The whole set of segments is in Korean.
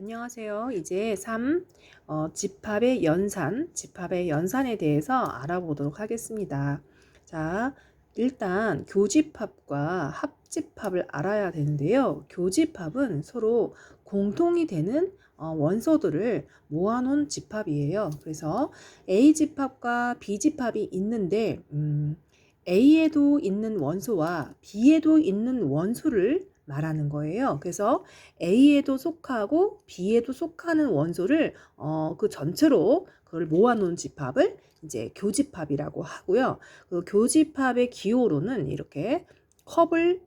안녕하세요. 이제 3 어, 집합의 연산, 집합의 연산에 대해서 알아보도록 하겠습니다. 자, 일단 교집합과 합집합을 알아야 되는데요. 교집합은 서로 공통이 되는 어, 원소들을 모아놓은 집합이에요. 그래서 A 집합과 B 집합이 있는데 음, A에도 있는 원소와 B에도 있는 원소를 말하는 거예요. 그래서 A에도 속하고 B에도 속하는 원소를 어, 그 전체로 그걸 모아놓은 집합을 이제 교집합이라고 하고요. 그 교집합의 기호로는 이렇게 컵을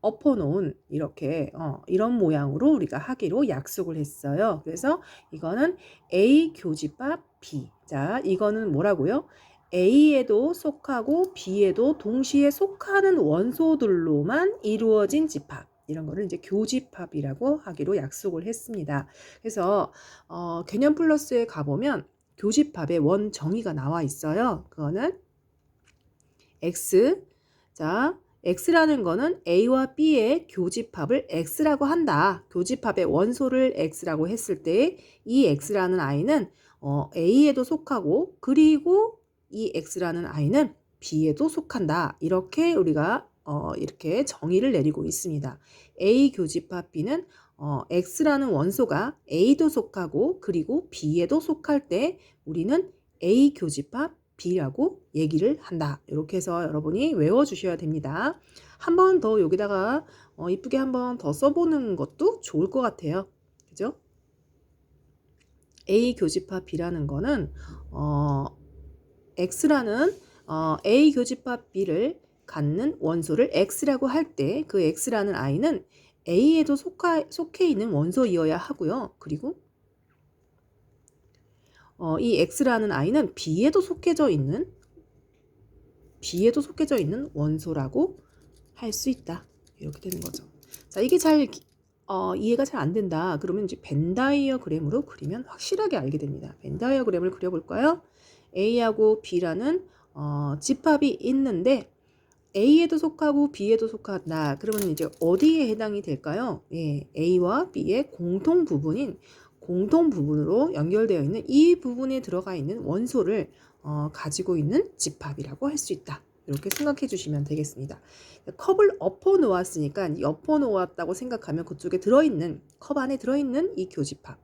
엎어놓은 이렇게 어, 이런 모양으로 우리가 하기로 약속을 했어요. 그래서 이거는 A 교집합 B. 자, 이거는 뭐라고요? A에도 속하고 B에도 동시에 속하는 원소들로만 이루어진 집합. 이런 거를 이제 교집합이라고 하기로 약속을 했습니다. 그래서 어, 개념 플러스에 가보면 교집합의 원 정의가 나와 있어요. 그거는 x 자 x라는 거는 a와 b의 교집합을 x라고 한다. 교집합의 원소를 x라고 했을 때 이 x라는 아이는 어, a에도 속하고 그리고 이 x라는 i는 b에도 속한다. 이렇게 우리가 어, 이렇게 정의를 내리고 있습니다. a 교집합 b는 어, x라는 원소가 a도 속하고 그리고 b에도 속할 때 우리는 a 교집합 b라고 얘기를 한다. 이렇게 해서 여러분이 외워주셔야 됩니다. 한 번 더 여기다가 어, 이쁘게 한 번 더 써보는 것도 좋을 것 같아요. 그죠? A 교집합 B라는 거는 어, X라는 어, A 교집합 B를 갖는 원소를 X라고 할 때 그 X라는 I는 A에도 속하, 속해 있는 원소이어야 하고요. 그리고 어, 이 X라는 I는 B에도 속해져 있는 B에도 속해져 있는 원소라고 할 수 있다. 이렇게 되는 거죠. 자, 이게 잘 어, 이해가 잘 안 된다. 그러면 이제 벤다이어그램으로 그리면 확실하게 알게 됩니다. 벤다이어그램을 그려볼까요? A하고 B라는 어, 집합이 있는데 A에도 속하고 B에도 속한다. 그러면 이제 어디에 해당이 될까요? 예, A와 B의 공통 부분인 공통 부분으로 연결되어 있는 이 부분에 들어가 있는 원소를 어, 가지고 있는 집합이라고 할 수 있다. 이렇게 생각해 주시면 되겠습니다. 컵을 엎어 놓았으니까 엎어 놓았다고 생각하면 그쪽에 들어있는 컵 안에 들어있는 이 교집합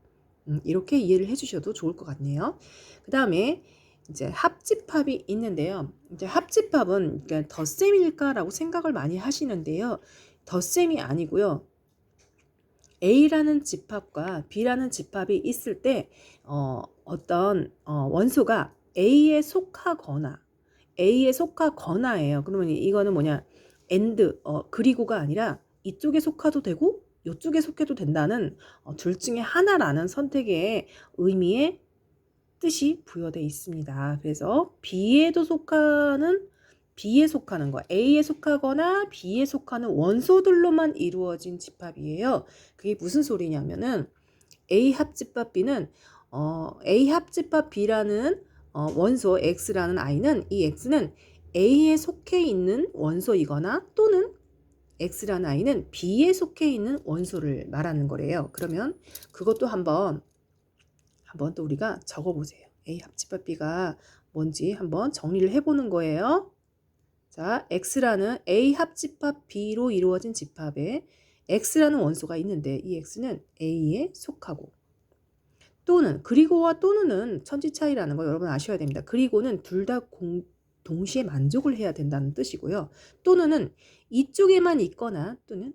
음, 이렇게 이해를 해주셔도 좋을 것 같네요. 그 다음에 이제 합집합이 있는데요. 이제 합집합은 그러니까 덧셈일까라고 생각을 많이 하시는데요. 덧셈이 아니고요. A라는 집합과 B라는 집합이 있을 때 어, 어떤 어, 원소가 A에 속하거나 A에 속하거나예요. 그러면 이거는 뭐냐? and 어, 그리고가 아니라 이쪽에 속하도 되고 이쪽에 속해도 된다는 어, 둘 중에 하나라는 선택의 의미의 뜻이 부여되어 있습니다. 그래서 B에도 속하는 B에 속하는 거, A에 속하거나 B에 속하는 원소들로만 이루어진 집합이에요. 그게 무슨 소리냐면은 A 합집합 B는 어, A 합집합 B라는 어, 원소 X라는 I는 이 X는 A에 속해 있는 원소이거나 또는 X라는 I는 B에 속해 있는 원소를 말하는 거래요. 그러면 그것도 한번 한번 또 우리가 적어보세요. A 합집합 B가 뭔지 한번 정리를 해보는 거예요. 자, X라는 A 합집합 B로 이루어진 집합에 X라는 원소가 있는데 이 X는 A에 속하고 또는 그리고와 또는은 천지 차이라는 거 여러분 아셔야 됩니다. 그리고는 둘 다 동시에 만족을 해야 된다는 뜻이고요. 또는은 이쪽에만 있거나 또는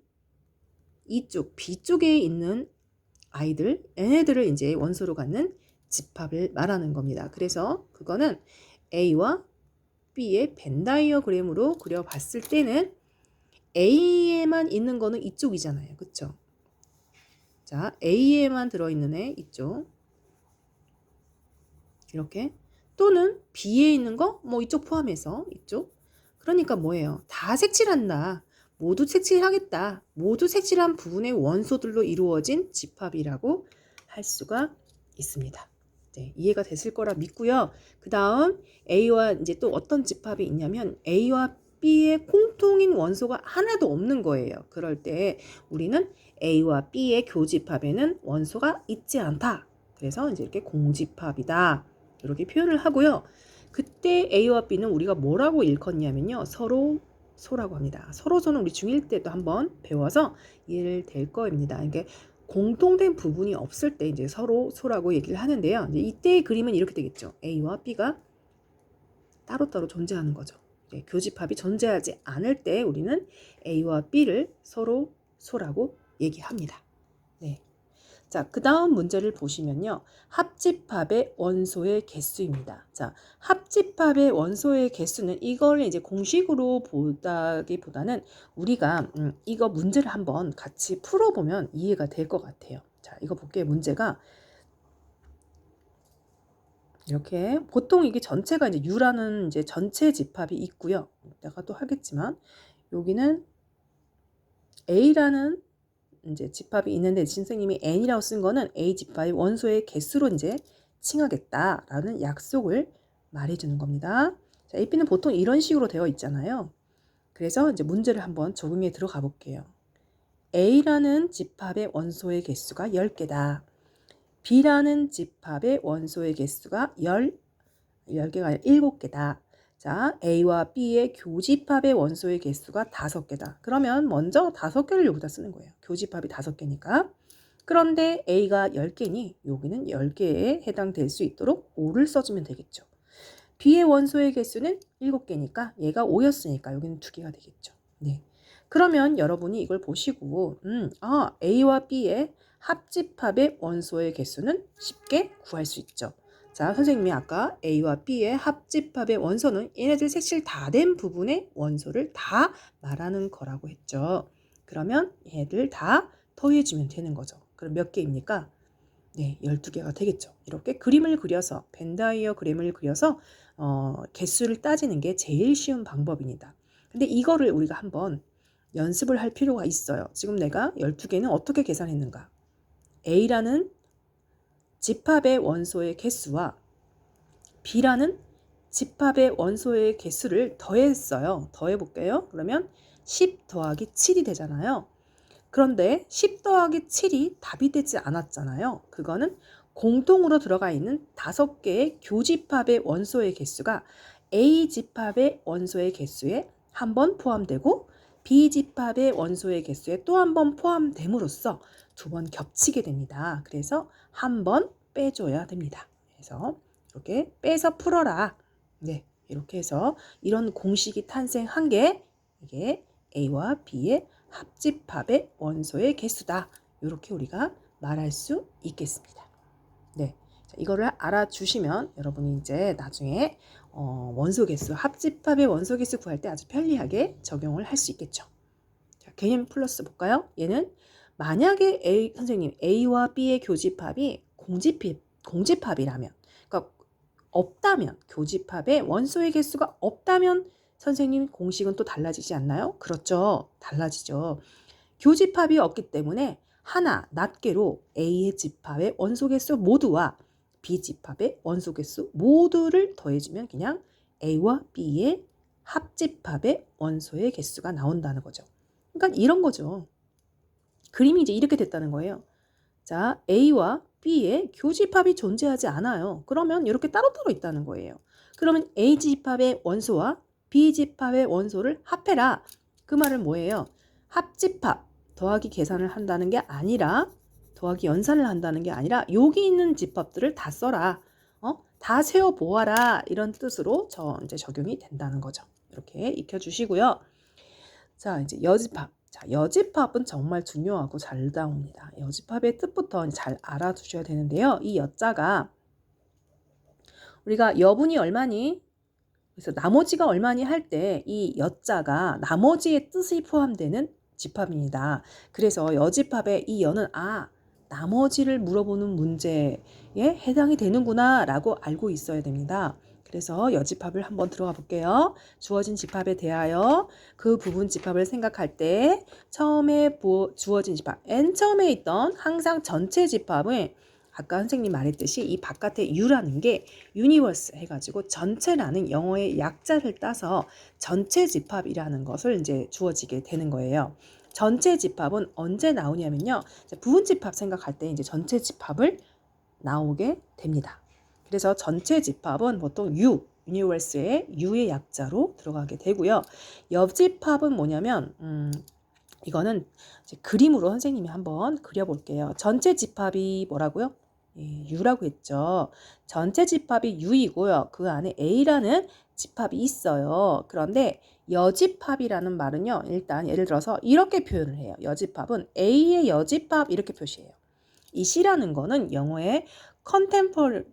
이쪽 B쪽에 있는 아이들 얘네들을 이제 원소로 갖는 집합을 말하는 겁니다. 그래서 그거는 A와 B의 벤다이어그램으로 그려봤을 때는 A에만 있는 거는 이쪽이잖아요. 그쵸? 자, A에만 들어있는 애 이쪽. 이렇게. 또는 B에 있는 거, 뭐 이쪽 포함해서 이쪽. 그러니까 뭐예요? 다 색칠한다. 모두 색칠하겠다. 모두 색칠한 부분의 원소들로 이루어진 집합이라고 할 수가 있습니다. 네, 이해가 됐을 거라 믿고요. 그 다음 A와 이제 또 어떤 집합이 있냐면 A와 B에 공통인 원소가 하나도 없는 거예요. 그럴 때 우리는 A와 B의 교집합에는 원소가 있지 않다. 그래서 이제 이렇게 공집합이다. 이렇게 표현을 하고요. 그때 A와 B는 우리가 뭐라고 일컫냐면요. 서로 소라고 합니다. 서로소는 우리 중1 때도 한번 배워서 이해를 될 거입니다. 이게 공통된 부분이 없을 때 이제 서로 소라고 얘기를 하는데요. 이때의 그림은 이렇게 되겠죠. A와 B가 따로따로 존재하는 거죠. 이제 교집합이 존재하지 않을 때 우리는 A와 B를 서로 소라고 얘기합니다. 네. 자, 그 다음 문제를 보시면요. 합집합의 원소의 개수입니다. 자, 합집합의 원소의 개수는 이걸 이제 공식으로 보다기보다는 우리가 음, 이거 문제를 한번 같이 풀어보면 이해가 될 것 같아요. 자, 이거 볼게요. 문제가 이렇게 보통 이게 전체가 이제 U라는 이제 전체 집합이 있고요. 내가 또 하겠지만 여기는 A라는 이제 집합이 있는데 선생님이 n이라고 쓴 거는 a 집합의 원소의 개수로 이제 칭하겠다라는 약속을 말해주는 겁니다. 자, AP는 보통 이런 식으로 되어 있잖아요. 그래서 이제 문제를 한번 적응해 들어가 볼게요. A라는 집합의 원소의 개수가 10개다. B라는 집합의 원소의 개수가 10, 10개가 아니라 7개다. 자, A와 B의 교집합의 원소의 개수가 5개다. 그러면 먼저 5개를 여기다 쓰는 거예요. 교집합이 5개니까. 그런데 A가 10개니 여기는 10개에 해당될 수 있도록 5를 써주면 되겠죠. B의 원소의 개수는 7개니까 얘가 5였으니까 여기는 2개가 되겠죠. 네. 그러면 여러분이 이걸 보시고 음, 아, A와 B의 합집합의 원소의 개수는 쉽게 구할 수 있죠. 자, 선생님이 아까 A와 B의 합집합의 원소는 얘네들 색칠 다 된 부분의 원소를 다 말하는 거라고 했죠. 그러면 얘들 다 더해주면 되는 거죠. 그럼 몇 개입니까? 네, 12개가 되겠죠. 이렇게 그림을 그려서 벤다이어 그림을 그려서 어, 개수를 따지는 게 제일 쉬운 방법입니다. 근데 이거를 우리가 한번 연습을 할 필요가 있어요. 지금 내가 12개는 어떻게 계산했는가? A라는 집합의 원소의 개수와 B라는 집합의 원소의 개수를 더했어요. 더해볼게요. 그러면 10 더하기 7이 되잖아요. 그런데 10 더하기 7이 답이 되지 않았잖아요. 그거는 공통으로 들어가 있는 다섯 개의 교집합의 원소의 개수가 A 집합의 원소의 개수에 한 번 포함되고 B 집합의 원소의 개수에 또 한 번 포함됨으로써 두 번 겹치게 됩니다. 그래서 한 번 빼줘야 됩니다. 그래서 이렇게 빼서 풀어라. 네, 이렇게 해서 이런 공식이 탄생한 게 이게 A와 B의 합집합의 원소의 개수다. 이렇게 우리가 말할 수 있겠습니다. 네, 자, 이거를 알아주시면 여러분이 이제 나중에 어, 원소 개수, 합집합의 원소 개수 구할 때 아주 편리하게 적용을 할 수 있겠죠. 자, 개념 플러스 볼까요? 얘는 만약에 A 선생님 A와 B의 교집합이 공집합 공집합이라면 그러니까 없다면 교집합의 원소의 개수가 없다면 선생님 공식은 또 달라지지 않나요? 그렇죠. 달라지죠. 교집합이 없기 때문에 하나 낱개로 A의 집합의 원소 개수 모두와 B 집합의 원소 개수 모두를 더해주면 그냥 A와 B의 합집합의 원소의 개수가 나온다는 거죠. 그러니까 이런 거죠. 그림이 이제 이렇게 됐다는 거예요. 자, A와 B의 교집합이 존재하지 않아요. 그러면 이렇게 따로따로 있다는 거예요. 그러면 A 집합의 원소와 B 집합의 원소를 합해라. 그 말은 뭐예요? 합집합 더하기 계산을 한다는 게 아니라 더하기 연산을 한다는 게 아니라 여기 있는 집합들을 다 써라. 어? 다 세어 보아라. 이런 뜻으로 저 이제 적용이 된다는 거죠. 이렇게 익혀 주시고요. 자, 이제 여집합. 자, 여집합은 정말 중요하고 잘 나옵니다. 여집합의 뜻부터 잘 알아두셔야 되는데요. 이 여자가 우리가 여분이 얼마니? 그래서 나머지가 얼마니 할 때 이 여자가 나머지의 뜻이 포함되는 집합입니다. 그래서 여집합의 이 여는 아 나머지를 물어보는 문제에 해당이 되는구나 라고 알고 있어야 됩니다. 그래서 여집합을 한번 들어가 볼게요. 주어진 집합에 대하여 그 부분 집합을 생각할 때 처음에 주어진 집합 n 처음에 있던 항상 전체 집합을 아까 선생님 말했듯이 이 바깥에 U라는 게 유니버스 해가지고 전체라는 영어의 약자를 따서 전체 집합이라는 것을 이제 주어지게 되는 거예요. 전체 집합은 언제 나오냐면요. 부분 집합 생각할 때 이제 전체 집합을 나오게 됩니다. 그래서 전체 집합은 보통 U, 유니버스의 U의 약자로 들어가게 되고요. 옆집합은 뭐냐면 음, 이거는 그림으로 선생님이 한번 그려볼게요. 전체 집합이 뭐라고요? 예, U라고 했죠. 전체 집합이 U이고요. 그 안에 A라는 집합이 있어요. 그런데 여집합이라는 말은요. 일단 예를 들어서 이렇게 표현을 해요. 여집합은 A의 여집합 이렇게 표시해요. 이 C라는 거는 영어의 컨템퍼리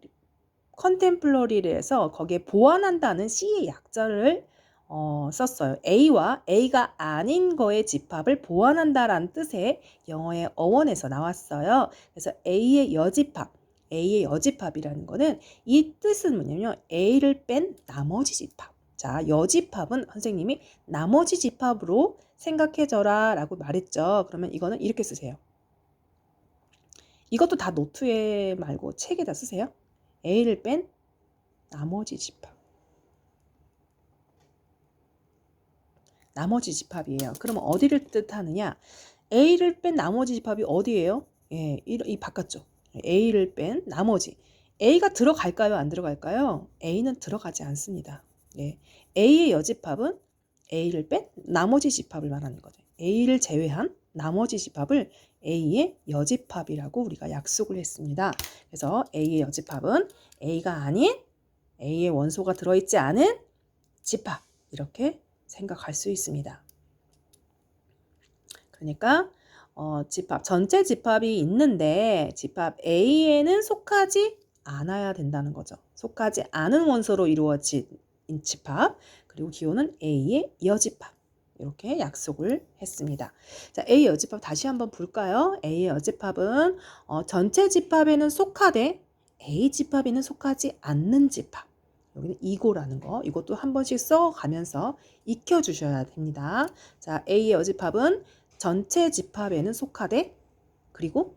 컨템플러리에서 거기에 보완한다는 C의 약자를 어, 썼어요. A와 A가 아닌 거의 집합을 보완한다라는 뜻의 영어의 어원에서 나왔어요. 그래서 A의 여집합, A의 여집합이라는 거는 이 뜻은 뭐냐면 A를 뺀 나머지 집합. 자, 여집합은 선생님이 나머지 집합으로 생각해줘라 라고 말했죠. 그러면 이거는 이렇게 쓰세요. 이것도 다 노트에 말고 책에다 쓰세요. A를 뺀 나머지 집합. 나머지 집합이에요. 그러면 어디를 뜻하느냐? A를 뺀 나머지 집합이 어디예요? 예, 이, 이 바깥쪽. A를 뺀 나머지. A가 들어갈까요? 안 들어갈까요? A는 들어가지 않습니다. 예. A의 여집합은 A를 뺀 나머지 집합을 말하는 거죠. A를 제외한 나머지 집합을 A의 여집합이라고 우리가 약속을 했습니다. 그래서 A의 여집합은 A가 아닌 A의 원소가 들어있지 않은 집합 이렇게 생각할 수 있습니다. 그러니까 어, 집합 전체 집합이 있는데 집합 A에는 속하지 않아야 된다는 거죠. 속하지 않은 원소로 이루어진 집합 그리고 기호는 A의 여집합 이렇게 약속을 했습니다. 자, A 여집합 다시 한번 볼까요? A의 여집합은 어, 전체 집합에는 속하되 A 집합에는 속하지 않는 집합. 여기는 이고라는 거. 이것도 한 번씩 써가면서 익혀 주셔야 됩니다. 자, A의 여집합은 전체 집합에는 속하되 그리고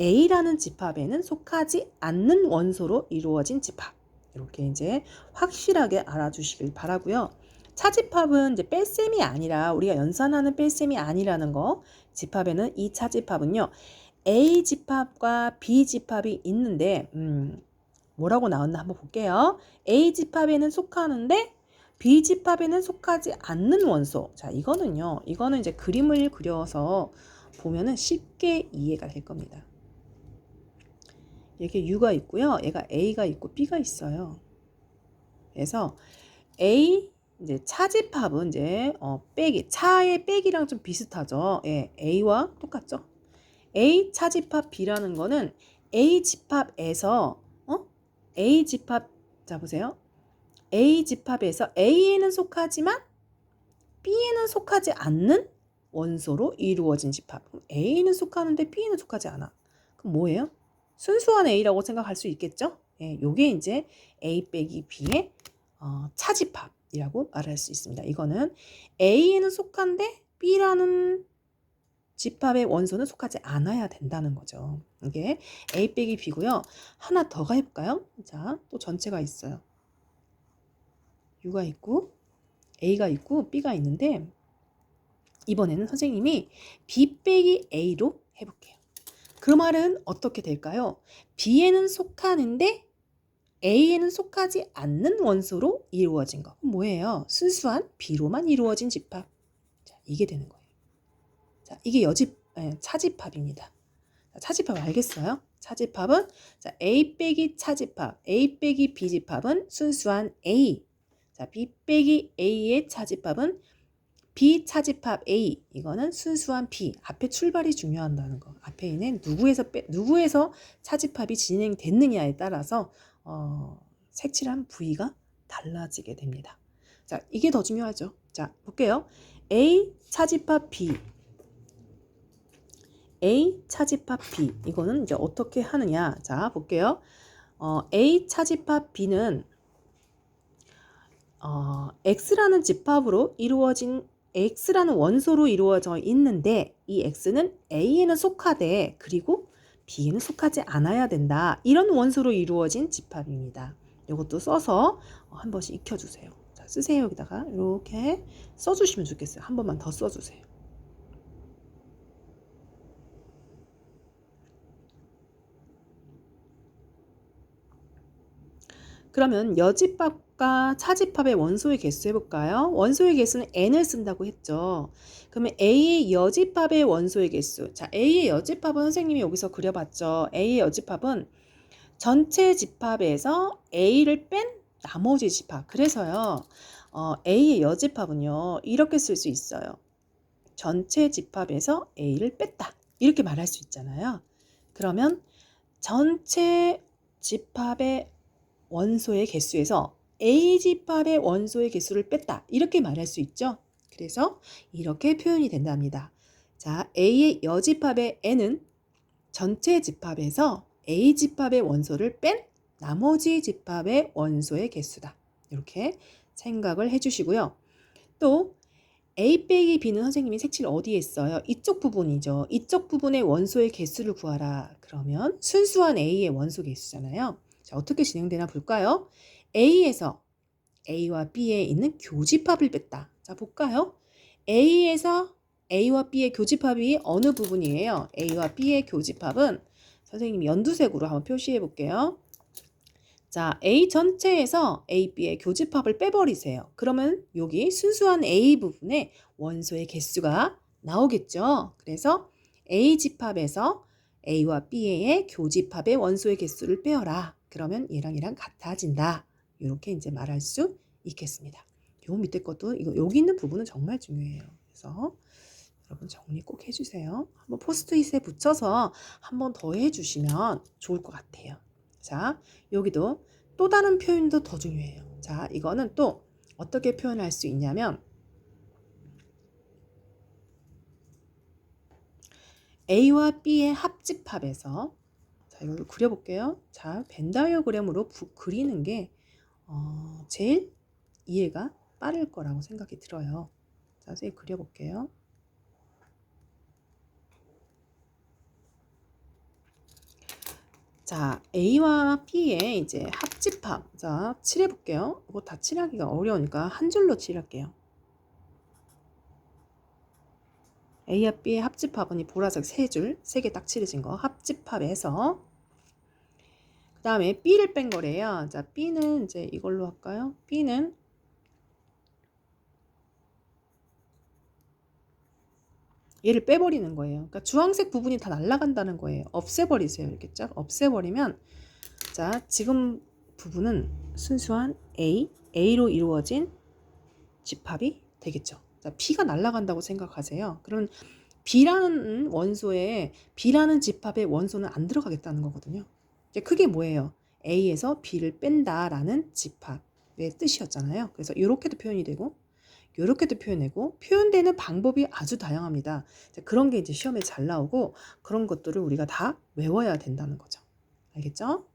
A라는 집합에는 속하지 않는 원소로 이루어진 집합. 이렇게 이제 확실하게 알아주시길 바라고요. 차집합은 이제 뺄셈이 아니라 우리가 연산하는 뺄셈이 아니라는 거. 집합에는 이 차집합은요. A 집합과 B 집합이 있는데 음, 뭐라고 나왔나 한번 볼게요. A 집합에는 속하는데 B 집합에는 속하지 않는 원소. 자, 이거는요. 이거는 이제 그림을 그려서 보면은 쉽게 이해가 될 겁니다. 이렇게 U가 있고요. 얘가 A가 있고 B가 있어요. 그래서 A 이제 차집합은 이제 어, 빼기 차의 빼기랑 좀 비슷하죠. 예, A와 똑같죠. A 차집합 B라는 거는 A 집합에서 어? A 집합 자 보세요. A 집합에서 A에는 속하지만 B에는 속하지 않는 원소로 이루어진 집합. A는 속하는데 B는 속하지 않아. 그럼 뭐예요? 순수한 A라고 생각할 수 있겠죠? 예, 요게 이제 A 빼기 B의 어, 차집합 이라고 말할 수 있습니다. 이거는 A에는 속한데 B라는 집합의 원소는 속하지 않아야 된다는 거죠. 이게 A 빼기 B고요. 하나 더 가볼까요? 자, 또 전체가 있어요. U가 있고 A가 있고 B가 있는데 이번에는 선생님이 B 빼기 A로 해볼게요. 그 말은 어떻게 될까요? B에는 속하는데 A에는 속하지 않는 원소로 이루어진 거. 뭐예요? 순수한 B로만 이루어진 집합. 자, 이게 되는 거예요. 자, 이게 여집, 예, 차집합입니다. 자, 차집합 알겠어요? 차집합은 자, A 빼기 차집합, A 빼기 B집합은 순수한 A. 자, B 빼기 A의 차집합은 B 차집합 A 이거는 순수한 B 앞에 출발이 중요한다는 거 앞에 있는 누구에서 빼, 누구에서 차집합이 진행됐느냐에 따라서 어, 색칠한 부위가 달라지게 됩니다. 자 이게 더 중요하죠. 자 볼게요. A 차집합 B A 차집합 B 이거는 이제 어떻게 하느냐 자 볼게요. 어, A 차집합 B는 어, X라는 집합으로 이루어진 X라는 원소로 이루어져 있는데 이 X는 A에는 속하되 그리고 B에는 속하지 않아야 된다. 이런 원소로 이루어진 집합입니다. 이것도 써서 어, 한 번씩 익혀주세요. 자, 쓰세요. 여기다가 이렇게 써주시면 좋겠어요. 한 번만 더 써주세요. 그러면 여집합과 차집합의 원소의 개수 해볼까요? 원소의 개수는 n을 쓴다고 했죠. 그러면 A의 여집합의 원소의 개수. 자, A의 여집합은 선생님이 여기서 그려봤죠. A의 여집합은 전체 집합에서 A를 뺀 나머지 집합. 그래서요, 어, A의 여집합은요, 이렇게 쓸 수 있어요. 전체 집합에서 A를 뺐다. 이렇게 말할 수 있잖아요. 그러면 전체 집합의 원소의 개수에서 A 집합의 원소의 개수를 뺐다. 이렇게 말할 수 있죠. 그래서 이렇게 표현이 된답니다. 자, A의 여집합의 N은 전체 집합에서 A 집합의 원소를 뺀 나머지 집합의 원소의 개수다. 이렇게 생각을 해주시고요. 또 A 빼기 B는 선생님이 색칠 어디에 써요? 이쪽 부분이죠. 이쪽 부분의 원소의 개수를 구하라. 그러면 순수한 A의 원소 개수잖아요. 자, 어떻게 진행되나 볼까요? A에서 A와 B에 있는 교집합을 뺐다. 자, 볼까요? A에서 A와 B의 교집합이 어느 부분이에요? A와 B의 교집합은 선생님이 연두색으로 한번 표시해 볼게요. 자, A 전체에서 A, B의 교집합을 빼버리세요. 그러면 여기 순수한 A 부분에 원소의 개수가 나오겠죠. 그래서 A 집합에서 A와 B의 교집합의 원소의 개수를 빼어라. 그러면 얘랑 얘랑 같아진다. 이렇게 이제 말할 수 있겠습니다. 요 밑에 것도 이거 여기 있는 부분은 정말 중요해요. 그래서 여러분 정리 꼭 해주세요. 한번 포스트잇에 붙여서 한번 더 해주시면 좋을 것 같아요. 자, 여기도 또 다른 표현도 더 중요해요. 자, 이거는 또 어떻게 표현할 수 있냐면 A와 B의 합집합에서 자, 이걸 그려볼게요. 자, 벤 다이어그램으로 부, 그리는 게 어, 제일 이해가 빠를 거라고 생각이 들어요. 자, 선생님 그려볼게요. 자, A와 B의 이제 합집합. 자, 칠해볼게요. 이거 다 칠하기가 어려우니까 한 줄로 칠할게요. A와 B의 합집합은 이 보라색 세 줄, 세 개 딱 칠해진 거 합집합에서 그 다음에 B를 뺀 거래요. 자, B는 이제 이걸로 할까요? B는 얘를 빼버리는 거예요. 그러니까 주황색 부분이 다 날아간다는 거예요. 없애버리세요. 이렇게 쫙 없애버리면 자 지금 부분은 순수한 A, A로 이루어진 집합이 되겠죠. 자, P가 날아간다고 생각하세요. 그러면 B라는 원소에 B라는 집합의 원소는 안 들어가겠다는 거거든요. 이제 크게 뭐예요? A에서 B를 뺀다라는 집합의 뜻이었잖아요. 그래서 이렇게도 표현이 되고 이렇게도 표현하고 표현되는 방법이 아주 다양합니다. 그런 게 이제 시험에 잘 나오고 그런 것들을 우리가 다 외워야 된다는 거죠. 알겠죠?